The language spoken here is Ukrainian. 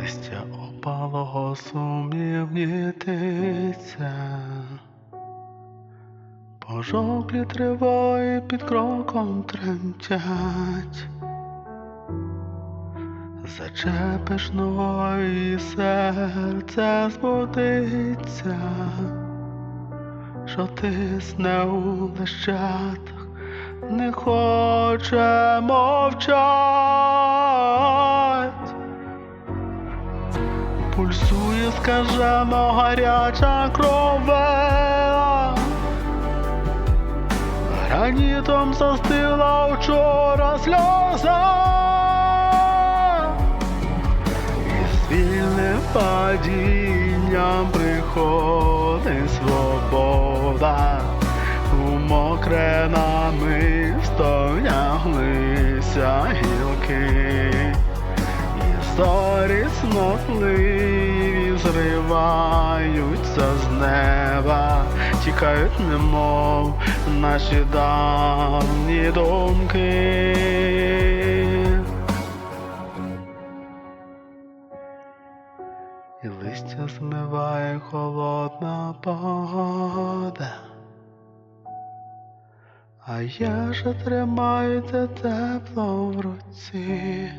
листя опалого сумнівнітиться. Пожовклі тривої під кроком тремтять. Зачепиш ногою і серце збудиться, що тисне у лищатах, не хоче мовчать. Пульсує скажено гаряча кровела, гранітом застила вчора сльоза. І з вільним падінням приходить свобода, у мокре намисто гілки, і зорі снотливі зриваються з неба, тікають немов наші давні думки. І листя змиває холодна погода. А я же тримаю те тепло в руці.